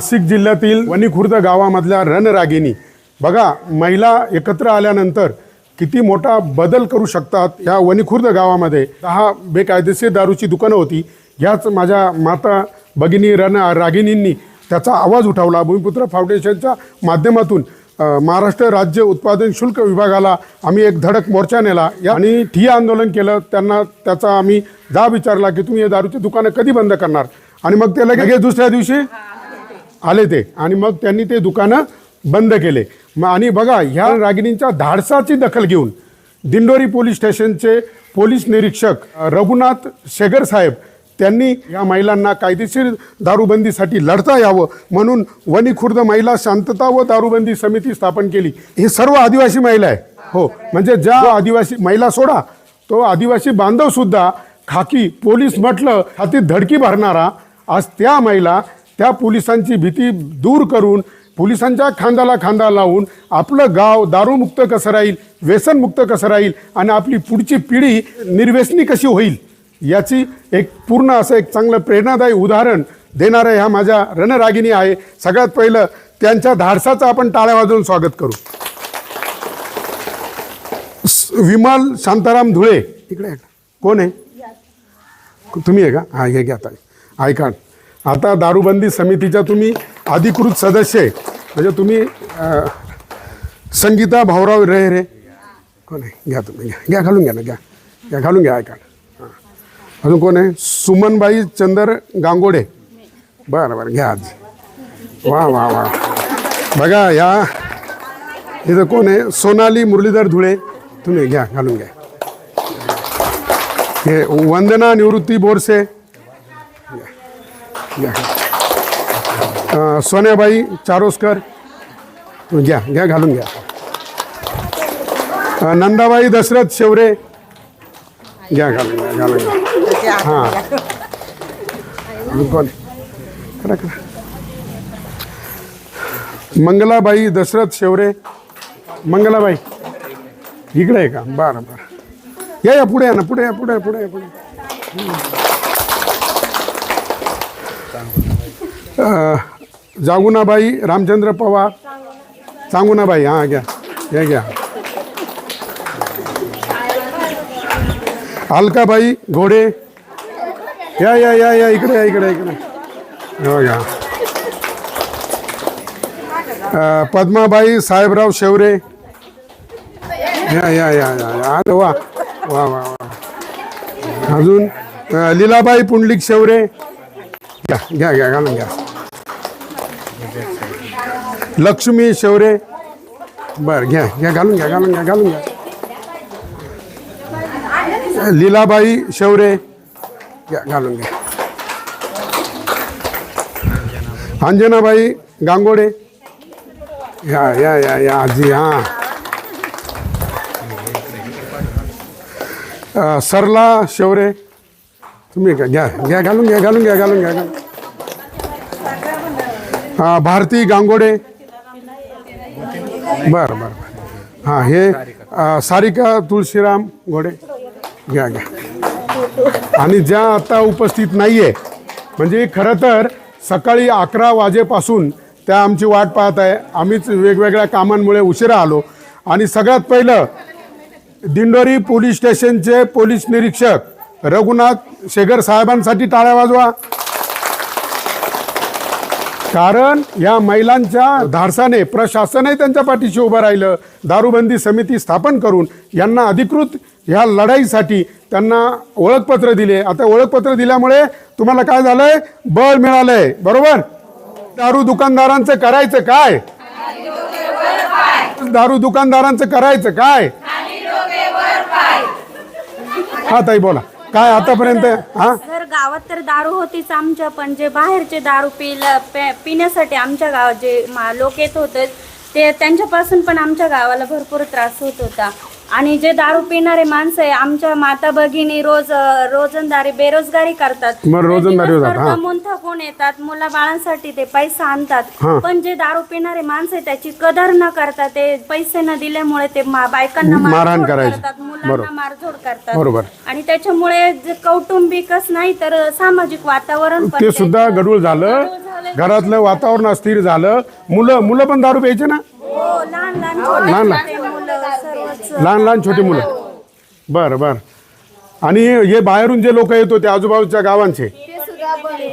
नाशिक जिल्ह्यातील वणी खुर्द गावामधल्या रणरागिणी. बघा महिला एकत्र आल्यानंतर किती मोठा बदल करू शकतात या वणी खुर्द गावामध्ये. दहा बेकायदेशीर दारूची दुकानं होती. ह्याच माझ्या माता भगिनी रण रागिनींनी त्याचा आवाज उठवला. भूमिपुत्र फाउंडेशनच्या माध्यमातून महाराष्ट्र राज्य उत्पादन शुल्क विभागाला आम्ही एक धडक मोर्चा नेला. या- आणि ठिय्या आंदोलन केलं. त्यांना त्याचा आम्ही जाब विचारला की तुम्ही हे दारूची दुकानं कधी बंद करणार? आणि मग ते लगेच दुसऱ्या दिवशी आले ते. आणि मग त्यांनी ते दुकानं बंद केले. मग आणि बघा ह्या रागिणींच्या धाडसाची दखल घेऊन दिंडोरी पोलीस स्टेशनचे पोलीस निरीक्षक रघुनाथ शेगर साहेब त्यांनी या महिलांना कायदेशीर दारूबंदीसाठी लढता यावं म्हणून वणी खुर्द महिला शांतता व दारूबंदी समिती स्थापन केली. हे सर्व आदिवासी महिला आहे. हो म्हणजे ज्या आदिवासी महिला सोडा तो आदिवासी बांधव सुद्धा खाकी पोलीस म्हटलं हाती धडकी भरणारा आज त्या महिला त्या पोलिसांची भीती दूर करून पोलिसांच्या खांद्याला खांदा लावून आपलं गाव दारूमुक्त कसं राहील व्यसनमुक्त कसं राहील आणि आपली पुढची पिढी निर्व्यसनी कशी होईल याची एक पूर्ण असं एक चांगलं प्रेरणादायी उदाहरण देणारं ह्या माझ्या रणरागिनी आहे. सगळ्यात पहिलं त्यांच्या धाडसाचं आपण टाळ्या वाजवून स्वागत करू. विमल शांताराम धुळे. इकडे? कोण आहे? तुम्ही आहे का? हा घ्या घ्या ताई. ऐका. आता दारूबंदी समितीच्या तुम्ही अधिकृत सदस्य आहे. म्हणजे तुम्ही संगीता भाऊराव रे रे. कोण आहे? घ्या तुम्ही घ्या. घ्या घालून घ्या ना घ्या. घ्या घालून घ्या ऐका. हां. अजून कोण आहे? सुमनबाई चंदर गांगोडे. बरं बरं घ्या आज. वा वा वा. बघा या. इथं कोण आहे? सोनाली मुरलीधर धुळे. तुम्ही घ्या घालून घ्या. हे वंदना निवृत्ती बोरसे. घ्या सोन्याबाई चारोस्कर. घ्या घ्या घालून घ्या. नंदाबाई दशरथ शेवरे. घ्या घालून घ्या घालून घ्या. हां. कोण करा करा. मंगलाबाई दशरथ शेवरे. मंगलाबाई इकडे आहे का? बरं बरं. या या पुढे या ना पुढे या पुढे या, पुढे या, पुढे जागुनाबाई रामचंद्र पवार. चांगुनाबाई हां घ्या. घ्या घ्या. अलकाबाई घोडे. या या या या इकडे या इकडे इकडे. हो बघा पद्माबाई साहेबराव शेवरे. या या या या अरे वा. वा वा वा. अजून लीलाबाई पुंडलिक शेवरे. घ्या घ्या घ्या घालून घ्या लक्ष्मी शेवरे. बर घ्या घ्या घालून घ्या घालून घ्या घालून घ्या. लीलाबाई शेवरे. घ्या घालून घ्या. अंजनाबाई गांगोडे. या या या या आजी हां. सरला शेवरे. तुम्ही का घ्या घ्या घालून घ्या घालून घ्या घालून घ्या घालून. भारती गांगोडे. बरं बरं बरं. हां हे सारिका तुळशीराम घोडे. घ्या घ्या. आणि ज्या आता उपस्थित नाही आहे म्हणजे खरं तर सकाळी अकरा वाजेपासून त्या आमची वाट पाहत आहे. आम्हीच वेगवेगळ्या कामांमुळे उशिरा आलो. आणि सगळ्यात पहिलं दिंडोरी पोलीस स्टेशनचे पोलीस निरीक्षक रघुनाथ शेगर साहेबांसाठी टाळ्या वाजवा. कारण या महिलांच्या धाडसाने प्रशासनही त्यांच्या पाठीशी उभं राहिलं. दारूबंदी समिती स्थापन करून यांना अधिकृत ह्या लढाईसाठी त्यांना ओळखपत्र दिले. आता ओळखपत्र दिल्यामुळे तुम्हाला काय झालंय? बळ मिळालंय. बरोबर? दारू दुकानदारांचं करायचं काय? दारू दुकानदारांचं करायचं काय? हा ताई बोला. काय आतापर्यंत हा? सर गावात तर दारू होतीच आमच्या पण जे बाहेरचे दारू पिला पे- पिण्यासाठी आमच्या गावात जे मा- लोक येत होते ते त्यांच्यापासून पण आमच्या गावाला भरपूर त्रास होत होता. आणि जे दारू पिणारे माणसं आहे आमच्या माता भगिनी रोज रोजंदारी बेरोजगारी करतात मग रोजंदारी होतात, हा. थकून येतात मुला बाळांसाठी ते पैसा आणतात हा. पण जे दारू पिणारे माणसं आहे त्याची कदर न करता ते पैसे न दिल्यामुळे ते मा- बायकांना मारहाण करायचे. करतात बरोबर. मुलांना मारझोड करतात बरोबर. आणि त्याच्यामुळे जे कौटुंबिकच नाही तर सामाजिक वातावरण पण ते सुद्धा गडूळ झालं गढूळ. घरातलं वातावरण अस्थिर झालं मुलं मुलं पण दारू प्यायचे ना हो लहान लहान छोटे लहान- छोटे मुलं लहान लहान छोटी मुलं. बरं बरं. आणि हे बाहेरून जे लोक येत होते आजूबाजूच्या गावांचे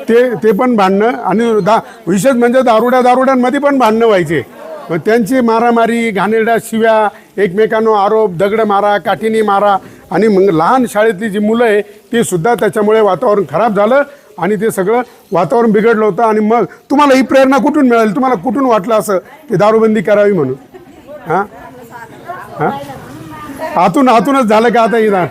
ते ते पण भांडणं आणि दा विशेष म्हणजे दारुड्या दारुड्यांमध्ये पण भांडणं व्हायचे. मग त्यांची मारामारी घाणेरड्या शिव्या एकमेकांवर आरोप दगड मारा काठीनी मारा आणि मग लहान शाळेतली जी मुलं आहे ती सुद्धा त्याच्यामुळे वातावरण खराब झालं आणि ते सगळं वातावरण बिघडलं होतं आणि मग तुम्हाला ही प्रेरणा कुठून मिळाली? तुम्हाला कुठून वाटलं असं की दारूबंदी करावी म्हणून? हां? हां? आतून आतूनच झालं का आता इथं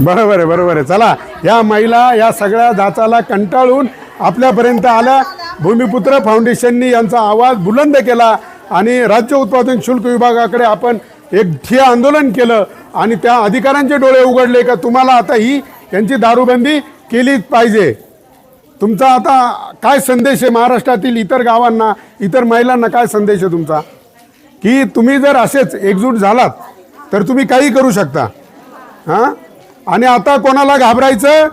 बरोबर आहे बरोबर आहे. चला या महिला या सगळ्या जाचाला कंटाळून आपल्यापर्यंत आल्या. भूमिपुत्र फाउंडेशननी यांचा आवाज बुलंद केला आणि राज्य उत्पादन शुल्क विभागाकडे आपण एक ठिय्या आंदोलन केलं आणि त्या अधिकाऱ्यांचे डोळे उघडले का तुम्हाला आता ही यांची दारूबंदी केलीच पाहिजे. तुमचा आता काय संदेश आहे महाराष्ट्रातील इतर गावांना इतर महिलांना काय संदेश आहे तुमचा? की तुम्ही जर असेच एकजूट झालात तर तुम्ही काही करू शकता. हां? आणि आता कोणाला घाबरायचं?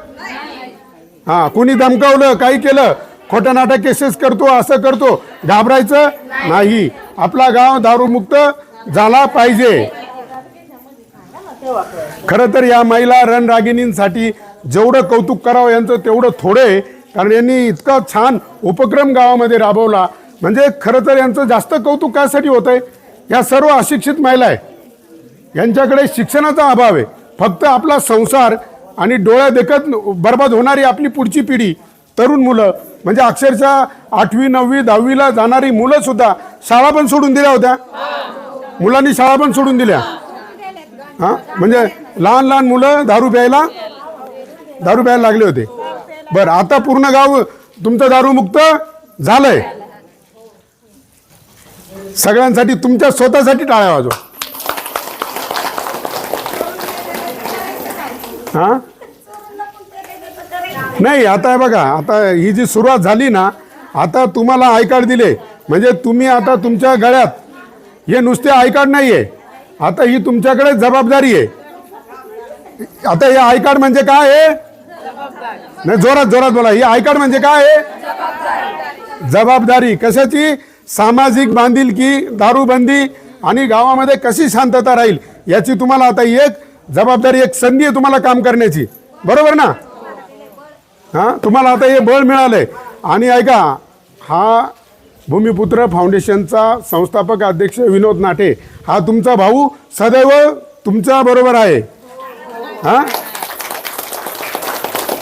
हां कुणी धमकावलं काही केलं खोटं नाटक केसेस करतो असं करतो घाबरायचं नाही. आपला गाव दारूमुक्त झाला पाहिजे. खरं तर या महिला रणरागिणींसाठी जेवढं कौतुक करावं यांचं तेवढं थोडं आहे. कारण यांनी इतका छान उपक्रम गावामध्ये राबवला. म्हणजे खरं तर यांचं जास्त कौतुक कायसाठी होतं आहे या सर्व अशिक्षित महिला आहे यांच्याकडे शिक्षणाचा अभाव आहे. फक्त आपला संसार आणि डोळ्या देखत बर्बाद होणारी आपली पुढची पिढी तरुण मुलं म्हणजे अक्षरशः आठवी नववी दहावीला जाणारी मुलंसुद्धा शाळा पण सोडून दिल्या होत्या. मुलांनी शाळा पण सोडून दिल्या. हां? म्हणजे लहान लहान मुलं दारू प्यायला दारू प्यायला लागले होते. बरं आता पूर्ण गाव तुमचं दारूमुक्त झालंय. सगळ्यांसाठी तुमच्या स्वतःसाठी टाळ्या वाजवा. हा? नाही आता बघा आता ही जी सुरुवात झाली ना आता तुम्हाला आय कार्ड दिले. म्हणजे तुम्ही आता तुमच्या गळ्यात हे नुसते आय कार्ड नाही आहे आता ही तुमच्याकडे जबाबदारी आहे. आता हे आय कार्ड म्हणजे काय आहे? नाही जोरात जोरात बोला. ही आय म्हणजे काय? आहे जबाबदारी. कशाची? सामाजिक बांधिलकी दारूबंदी आणि गावामध्ये कशी शांतता राहील याची तुम्हाला आता एक जबाबदारी एक संधी आहे तुम्हाला काम करण्याची. बरोबर ना? हां तुम्हाला आता हे बळ मिळालंय. आणि ऐका हा भूमिपुत्र फाउंडेशनचा संस्थापक अध्यक्ष विनोद नाटे हा तुमचा भाऊ सदैव तुमच्या बरोबर आहे. हां?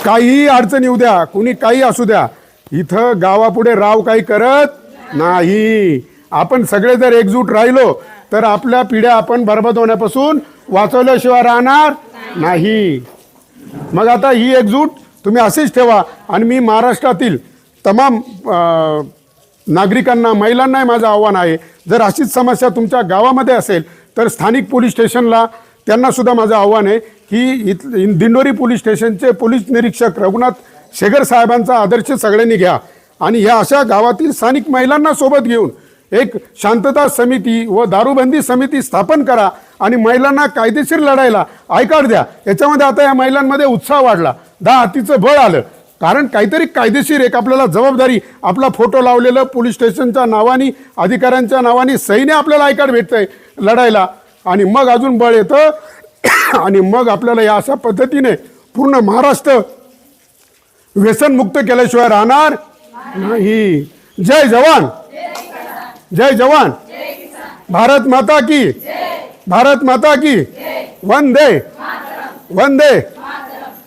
काहीही अडचण येऊ द्या कुणी काही असू द्या. इथं गावापुढे राव काही करत नाही. आपण सगळे जर एकजूट राहिलो तर आपल्या पिढ्या आपण बरबाद होण्यापासून वाचवल्याशिवाय राहणार नाही. मग आता ही एकजूट तुम्ही अशीच ठेवा. आणि मी महाराष्ट्रातील तमाम नागरिकांना महिलांनाही माझं आव्हान आहे. जर अशीच समस्या तुमच्या गावामध्ये असेल तर स्थानिक पोलीस स्टेशनला त्यांना सुद्धा माझं आव्हान आहे की इथ इन- दिंडोरी पोलीस स्टेशनचे पोलीस निरीक्षक रघुनाथ शेगर साहेबांचा आदर्श सगळ्यांनी घ्या. आणि ह्या अशा गावातील स्थानिक महिलांना सोबत घेऊन एक शांतता समिती व दारूबंदी समिती स्थापन करा आणि महिलांना कायदेशीर लढायला आयकार द्या. याच्यामध्ये आता या महिलांमध्ये उत्साह वाढला. दहा हातीचं बळ आलं. कारण काहीतरी कायदेशीर एक आपल्याला जबाबदारी आपला फोटो लावलेलं पोलीस स्टेशनच्या नावाने अधिकाऱ्यांच्या नावाने सैन्य आपल्याला आयकार भेटतंय लढायला. आणि मग अजून बळ येतं. आणि मग आपल्याला या अशा पद्धतीने पूर्ण महाराष्ट्र व्यसनमुक्त केल्याशिवाय राहणार नाही. जय जवान. जय जवान. भारत माता की. भारत माता की. वंदे. वंदे.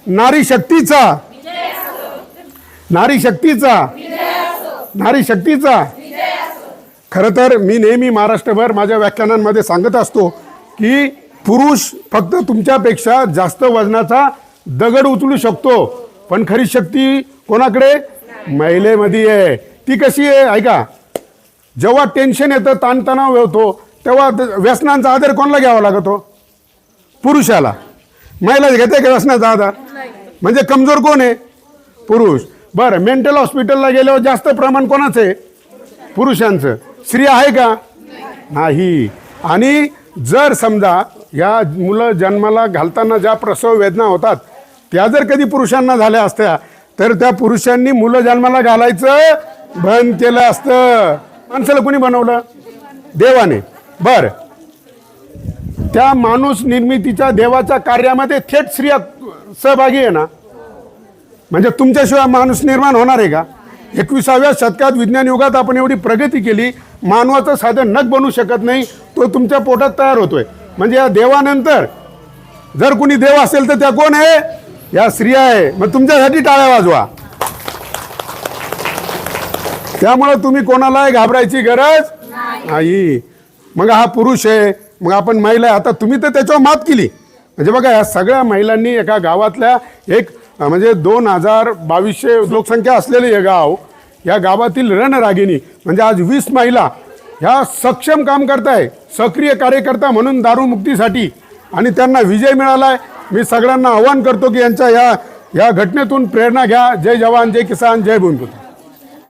नारी शक्तीचा. नारी शक्तीचा. नारी शक्तीचा. खरं तर मी नेहमी महाराष्ट्रभर माझ्या व्याख्यानांमध्ये सांगत असतो. की पुरुष फक्त तुमच्यापेक्षा जास्त वजनाचा दगड उचलू शकतो. पण खरी शक्ती कोणाकडे? महिलेमध्ये आहे. ती कशी आहे? ऐका. जेव्हा टेन्शन येतं ताणतणाव होतो तेव्हा त- व्यसनांचा आधार कोणाला घ्यावा लागतो? पुरुषाला. महिला घेते का व्यसनाचा आधार म्हणजे कमजोर कोण आहे? पुरुष. बरं मेंटल हॉस्पिटलला गेल्यावर जास्त प्रमाण कोणाचं आहे? पुरुषांचं. स्त्री आहे का? नाही. आणि जर समजा या मुलं जन्माला घालताना ज्या प्रसव वेदना होतात त्या जर कधी पुरुषांना झाल्या असत्या तर त्या पुरुषांनी मुलं जन्माला घालायचं बंद केलं असतं. माणसाला कोणी बनवलं? देवाने. बर. त्या माणूस निर्मितीच्या देवाच्या कार्यामध्ये थेट स्त्रिया सहभागी आहे ना? म्हणजे तुमच्याशिवाय माणूस निर्माण होणार आहे का? एकविसाव्या शतकात विज्ञान युगात आपण एवढी प्रगती केली मानवाचं साधन नग बनू शकत नाही तो तुमच्या पोटात तयार होतोय. म्हणजे या देवानंतर जर कुणी देव असेल तर त्या कोण आहे? या स्त्रिया आहे. मग तुमच्यासाठी टाळ्या वाजवा. त्यामुळे तुम्ही कोणालाही घाबरायची गरज नाही. मग हा पुरुष आहे. मग आपण महिला आहे. आता तुम्ही तर त्याच्यावर मात केली. म्हणजे बघा या सगळ्या महिलांनी एका गावातल्या एक म्हणजे दोन हजार बावीसशे लोकसंख्या असलेले हे गाव या गावातील रणरागिणी म्हणजे आज वीस महिला ह्या सक्षम काम करताय सक्रिय कार्यकर्ता म्हणून दारूमुक्तीसाठी आणि त्यांना विजय मिळालाय. मी सगळ्यांना आव्हान करतो की यांच्या या या घटनेतून प्रेरणा घ्या. जय जवान जय किसान जय भूमिपुत्र